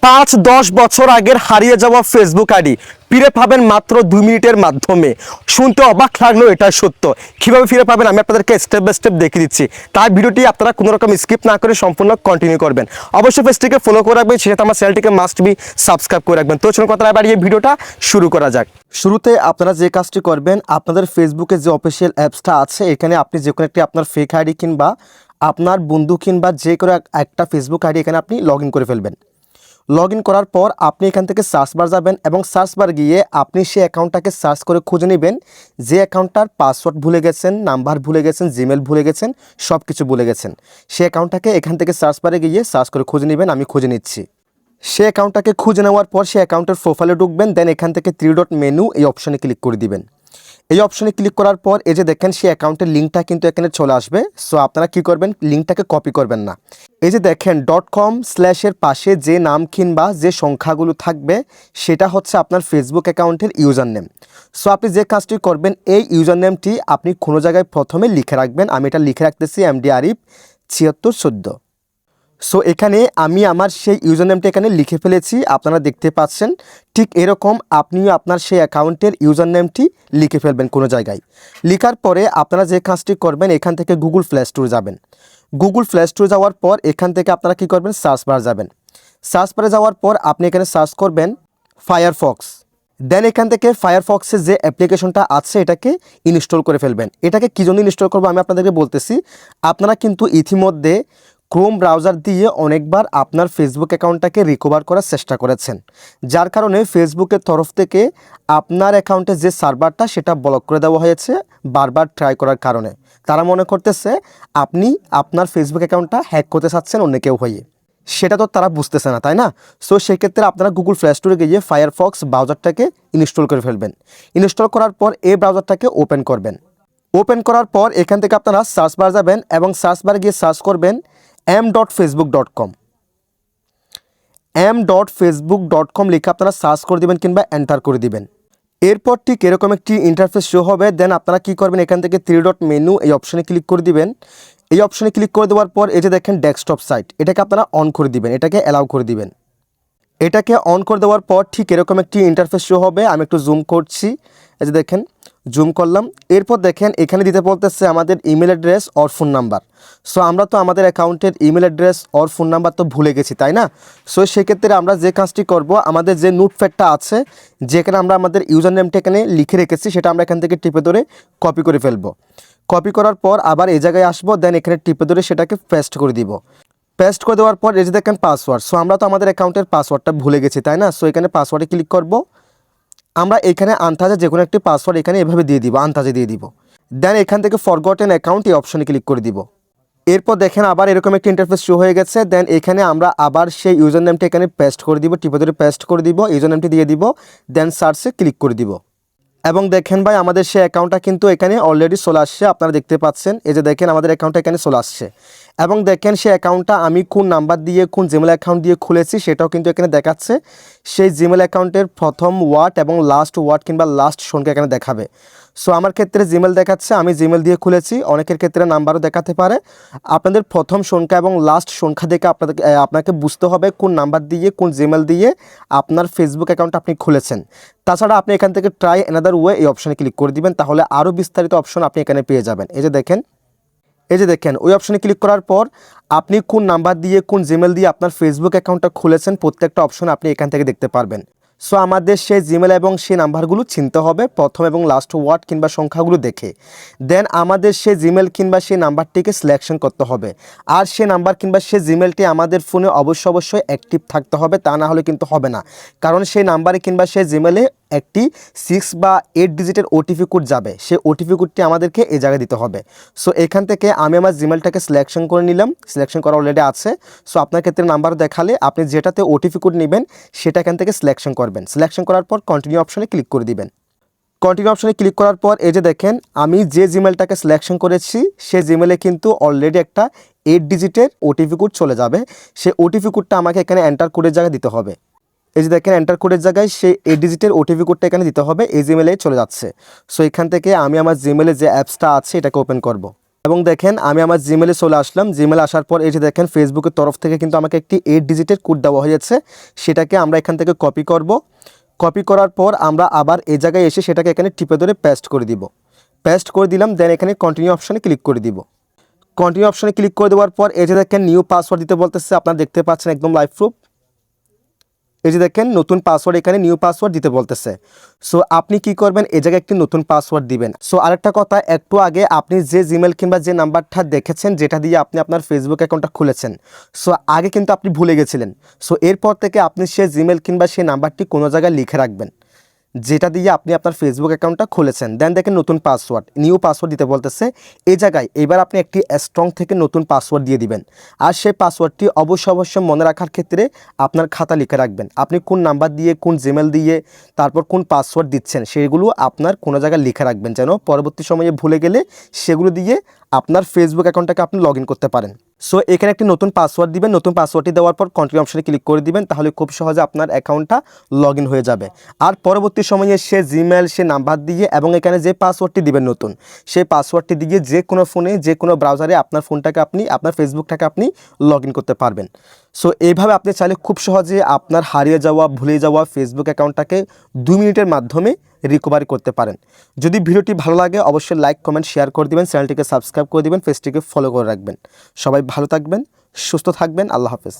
পাঁচ, দশ বছর আগের হারিয়ে যাওয়া ফেসবুক আইডি। ফিরে পাবেন মাত্র দুই মিনিটের মাধ্যমে। শুনতে অবাক লাগল এটা সত্য। কীভাবে ফিরে পাবেন? আমি আপনাদেরকে স্টেপ বাই স্টেপ দেখিয়ে দিচ্ছি। তাই ভিডিওটি আপনারা কোনো রকম স্কিপ না করে সম্পূর্ণ কন্টিনিউ করবেন। অবশ্যই পেজটিকে ফলো করে রাখবেন। সেটা আমার চ্যানেলটিকে মাস্ট বি সাবস্ক্রাইব করে রাখবেন। তো চলুন কথা বাড়িয়ে ভিডিওটা শুরু করা যাক। শুরুতে আপনারা যে কাজটি করবেন, আপনাদের ফেসবুকে যে অফিসিয়াল অ্যাপসটা আছে, এখানে আপনি যে কোনো একটি আপনার ফেক আইডি কিংবা আপনার বন্ধু কিংবা যে কোনো এক- একটা ফেসবুক আইডি এখানে আপনি লগ করে ফেলবেন। লগ ইন করার পর আপনি এখান থেকে সার্চ বার যাবেন এবং সার্চ বার গিয়ে আপনি সেই অ্যাকাউন্টটাকে সার্চ করে খুঁজে নেবেন। যে অ্যাকাউন্টটার পাসওয়ার্ড ভুলে গেছেন নাম্বার ভুলে গেছেন জিমেল ভুলে গেছেন সব কিছু ভুলে গেছেন। সেই অ্যাকাউন্টটাকে এখান থেকে সার্চ বারে গিয়ে সার্চ করে খুঁজে নেবেন, আমি খুঁজে নিচ্ছি। সে অ্যাকাউন্টটাকে খুঁজে নেওয়ার পর সেই অ্যাকাউন্টের প্রোফাইলে ঢুকবেন দেন এখান থেকে থ্রি ডট মেনু এই অপশনে ক্লিক করে দিবেন। এই অপশনে ক্লিক করার পর এই যে দেখেন, সেই অ্যাকাউন্টের লিঙ্কটা কিন্তু এখানে চলে আসবে। সো আপনারা কি করবেন? লিঙ্কটাকে কপি করবেন না। এই যে দেখেন ডট কম স্ল্যাশের পাশে যে নাম কিংবা যে সংখ্যাগুলো থাকবে, সেটা হচ্ছে আপনার ফেসবুক অ্যাকাউন্টের ইউজার নেম সো আপনি যে কাজটি করবেন, এই ইউজার নেমটি আপনি কোনো জায়গায় প্রথমে লিখে রাখবেন। আমি এটা লিখে রাখতেছি এমডি আরিফ ছিয়াত্তর চোদ্দ। সো এখানে আমি আমার সেই ইউজার নেমটা এখানে লিখে ফেলেছি, আপনারা দেখতে পাচ্ছেন। ঠিক এরকম আপনিও আপনার সেই অ্যাকাউন্টের ইউজার নেমটি লিখে ফেলবেন কোনো জায়গায়। লিখার পরে আপনারা যে কাজটি করবেন, এখান থেকে গুগল প্লে স্টোর যাবেন। গুগল প্লে স্টোর যাওয়ার পর এখান থেকে আপনারা কি করবেন? সার্চ বার যাবেন। সার্চ বারে যাওয়ার পর আপনি এখানে সার্চ করবেন ফায়ারফক্স দেন এখান থেকে ফায়ারফক্সের যে অ্যাপ্লিকেশনটা আছে, এটাকে ইনস্টল করে ফেলবেন। এটাকে কী জন্য ইনস্টল করব আমি আপনাদেরকে বলতেছি। আপনারা কিন্তু ইতিমধ্যে ক্রোম ব্রাউজার দিয়ে অনেকবার আপনার ফেসবুক অ্যাকাউন্টটাকে রিকভার করার চেষ্টা করেছেন, যার কারণে ফেসবুকের তরফ থেকে আপনার অ্যাকাউন্টে যে সার্ভারটা সেটা ব্লক করে দেওয়া হয়েছে বারবার ট্রাই করার কারণে। তারা মনে করতেছে আপনি আপনার ফেসবুক অ্যাকাউন্টটা হ্যাক করতে চাচ্ছেন অন্য কেউ হয়ে। সেটা তো তারা বুঝতেছে না, তাই না? সো সেক্ষেত্রে আপনারা গুগল প্লে স্টোরে গিয়ে ফায়ারফক্স ব্রাউজারটাকে ইনস্টল করে ফেলবেন। ইনস্টল করার পর এই ব্রাউজারটাকে ওপেন করবেন। ওপেন করার পর এখান থেকে আপনারা সার্চ বার যাবেন এবং সার্চ বারে গিয়ে সার্চ করবেন M dot Facebook dot com M dot Facebook dot com লিখে আপনারা সার্চ করে দিবেন কিংবা এন্টার করে দিবেন। এরপর ঠিক এরকম একটি ইন্টারফেস শো হবে দেন আপনারা কি করবেন? এখান থেকে থ্রি ডট মেনু এই অপশনে ক্লিক করে দিবেন। এই অপশনে ক্লিক করে দেওয়ার পর এই যে দেখেন ডেস্কটপ সাইট এটাকে আপনারা অন করে দিবেন, এটাকে অ্যালাউ করে দিবেন। এটাকে অন করে দেওয়ার পর ঠিক এরকম একটি ইন্টারফেস শো হবে, আমি একটু জুম করছি। এই যে দেখেন জুম করলাম। এরপর দেখেন, এখানে দিতে বলতেছে আমাদের email address or phone number. So আমরা তো আমাদের অ্যাকাউন্টের email address or phone number তো ভুলে গেছি, তাই না? সো সেক্ষেত্রে আমরা যে কাজটি করব, আমাদের যে নোটপ্যাডটা আছে, যেখানে আমরা আমাদের ইউজার নেমটা এখানে লিখে রেখেছি, সেটা আমরা এখান থেকে টিপে ধরে কপি করে ফেলব। কপি করার পর আবার এই জায়গায় আসব, দেন এখানে টিপে ধরে সেটাকে পেস্ট করে দিব। পেস্ট করে দেওয়ার পর এই যে দেখেন পাসওয়ার্ড, সো আমরা তো আমাদের অ্যাকাউন্টের পাসওয়ার্ডটা ভুলে গেছি, তাই না? সো এখানে পাসওয়ার্ডে ক্লিক করব। আমরা এখানে আন্তাজে যে কোনো একটি পাসওয়ার্ড এখানে এভাবে দিয়ে দিব, আন্তাজে দিয়ে দিব। দেন এখান থেকে ফরগটেন অ্যাকাউন্ট এই অপশনে ক্লিক করে দিব। এরপর দেখেন আবার এরকম একটি ইন্টারফেস শো হয়ে গেছে। দেন এখানে আমরা আবার সেই ইউজার নেমটা এখানে পেস্ট করে দিব, টিপে ধরে পেস্ট করে দিব ইউজার নেমটি দিয়ে দিব। দেন সার্চে ক্লিক করে দিব। এবং দেখেন ভাই, আমাদের সে অ্যাকাউন্টটা কিন্তু এখানে অলরেডি চলে আসছে। আপনারা দেখতে পাচ্ছেন, এই যে দেখেন আমাদের অ্যাকাউন্টটা এখানে চলে আসছে। এবং দেখেন সে অ্যাকাউন্টটা আমি কোন নাম্বার দিয়ে, কোন জিমেল অ্যাকাউন্ট দিয়ে খুলেছি, সেটাও কিন্তু এখানে দেখাচ্ছে। সেই জিমেল অ্যাকাউন্টের প্রথম ওয়ার্ড এবং লাস্ট ওয়ার্ড কিংবা লাস্ট সংখ্যা এখানে দেখাবে। সো আমার ক্ষেত্রে জিমেল দেখাচ্ছে, আমি জিমেল দিয়ে খুলেছি, অনেকের ক্ষেত্রে নাম্বারও দেখাতে পারে। আপনাদের প্রথম সংখ্যা এবং লাস্ট সংখ্যা দেখে আপনাদের আপনাকে বুঝতে হবে কোন নাম্বার দিয়ে, কোন জিমেল দিয়ে আপনার ফেসবুক অ্যাকাউন্ট আপনি খুলেছেন। তাছাড়া আপনি এখান থেকে ট্রাই অ্যানাদার ওয়ে এই অপশানে ক্লিক করে দিবেন, তাহলে আরও বিস্তারিত অপশন আপনি এখানে পেয়ে যাবেন। এই যে দেখেন, এই যে দেখেন, ওই অপশানে ক্লিক করার পর আপনি কোন নাম্বার দিয়ে, কোন জিমেল দিয়ে আপনার ফেসবুক অ্যাকাউন্টটা খুলেছেন, প্রত্যেকটা অপশন আপনি এখান থেকে দেখতে পারবেন। সো আমাদের সেই জিমেল এবং সেই নাম্বারগুলো চিনতে হবে, প্রথম এবং লাস্ট ওয়ার্ড কিংবা সংখ্যাগুলো দেখে। দেন আমাদের সেই জিমেল কিংবা সেই নাম্বারটিকে সিলেকশন করতে হবে। আর সে নাম্বার কিংবা সে জিমেলটি আমাদের ফোনে অবশ্য অবশ্যই অ্যাক্টিভ থাকতে হবে, তা না হলে কিন্তু হবে না। কারণ সেই নাম্বারে কিংবা সেই জিমেলে একটি সিক্স বা এইট ডিজিটের ওটিপি কোড যাবে। সেই ওটিপি কোডটি আমাদেরকে এই জায়গায় দিতে হবে। সো এখান থেকে আমি আমার জিমেলটাকে সিলেকশন করে নিলাম। সিলেকশন করা অলরেডি আছে। সো আপনার ক্ষেত্রে নাম্বার দেখালে আপনি যেটাতে ওটিপি কোড নেবেন, সেটা এখান থেকে সিলেকশন করবেন। সিলেকশন করার পর কন্টিনিউ অপশনে ক্লিক করে দিবেন। কন্টিনিউ অপশনে ক্লিক করার পর এই যে দেখেন, আমি যে জিমেলটাকে সিলেকশন করেছি, সে জিমেলে কিন্তু অলরেডি একটা এইট ডিজিটের ওটিপি কোড চলে যাবে। সে ওটিপি কোডটা আমাকে এখানে এন্টার কোডের জায়গায় দিতে হবে। এই যে দেখেন এন্টার কোডের জায়গায় সেই এইট ডিজিটের ওটিপি কোডটা এখানে দিতে হবে, এই জিমেলে চলে যাচ্ছে। সো এখান থেকে আমি আমার জিমেলে যে অ্যাপসটা আছে, এটাকে ওপেন করব। এবং দেখেন, আমি আমার জিমেলে চলে আসলাম। জিমেলে আসার পর এই যে দেখেন ফেসবুকের তরফ থেকে কিন্তু আমাকে একটি এইট ডিজিটের কোড দেওয়া হয়েছে। সেটাকে আমরা এখান থেকে কপি করব। কপি করার পর আমরা আবার এই জায়গায় এসে সেটাকে এখানে টিপে ধরে পেস্ট করে দিব। পেস্ট করে দিলাম দেন এখানে কন্টিনিউ অপশানে ক্লিক করে দিব। কন্টিনিউ অপশানে ক্লিক করে দেওয়ার পর এই যে দেখেন নিউ পাসওয়ার্ড দিতে বলতেছে, আপনারা দেখতে পাচ্ছেন একদম লাইভ প্রুফ এই যে দেখেন, নতুন পাসওয়ার্ড এখানে নিউ পাসওয়ার্ড দিতে বলতেছে। সো আপনি কি করবেন? এই জায়গায় একটি নতুন পাসওয়ার্ড দিবেন। সো আরেকটা কথা, একটু আগে আপনি যে জিমেল কিংবা যে নাম্বারটা দেখেছেন, যেটা দিয়ে আপনি আপনার ফেসবুক অ্যাকাউন্টটা খুলেছেন সো আগে কিন্তু আপনি ভুলে গেছিলেন। সো এরপর থেকে আপনি সে জিমেল কিংবা সেই নাম্বারটি কোনো জায়গায় লিখে রাখবেন। যেটা দিয়ে আপনি আপনার ফেসবুক অ্যাকাউন্টটা খুলেছেন। দেন দেখেন নতুন পাসওয়ার্ড নিউ পাসওয়ার্ড দিতে বলতেছে। এই জায়গায় এবার আপনি একটি স্ট্রং থেকে নতুন পাসওয়ার্ড দিয়ে দিবেন। আর সেই পাসওয়ার্ডটি অবশ্যই অবশ্যই মনে রাখার ক্ষেত্রে আপনার খাতা লিখে রাখবেন। আপনি কোন নাম্বার দিয়ে, কোন জিমেল দিয়ে, তারপর কোন পাসওয়ার্ড দিচ্ছেন, সেগুলো আপনার কোনো জায়গায় লিখে রাখবেন যেন পরবর্তী সময়ে ভুলে গেলে সেগুলো দিয়ে আপনার ফেসবুক অ্যাকাউন্টটাকে আপনি লগ করতে পারেন। সো এখানে একটি নতুন পাসওয়ার্ড দিবেন। নতুন পাসওয়ার্ডটি দেওয়ার পর কন্টিনিউ অপশনে ক্লিক করে দিবেন, তাহলে খুব সহজে আপনার অ্যাকাউন্টটা লগ হয়ে যাবে। আর পরবর্তী সময়ে সে জিমেল সে নাম্বার দিয়ে এবং এখানে যে পাসওয়ার্ডটি দিবেন নতুন, সেই পাসওয়ার্ডটি দিয়ে যে কোনো ফোনে যে কোনো ব্রাউজারে আপনার ফোনটাকে আপনি, আপনার ফেসবুকটাকে আপনি লগ করতে পারবেন। সো এইভাবে আপনি চাইলে খুব সহজে আপনার হারিয়ে যাওয়া, ভুলে যাওয়া ফেসবুক অ্যাকাউন্টটাকে দু মিনিটের মাধ্যমে রিকভারি করতে পারেন। যদি ভিডিওটি ভালো লাগে, অবশ্যই লাইক কমেন্ট শেয়ার করে দেবেন, চ্যানেলটিকে সাবস্ক্রাইব করে দেবেন ফেসটিকে ফলো করে রাখবেন। সবাই ভালো থাকবেন, সুস্থ থাকবেন, আল্লাহ হাফেজ।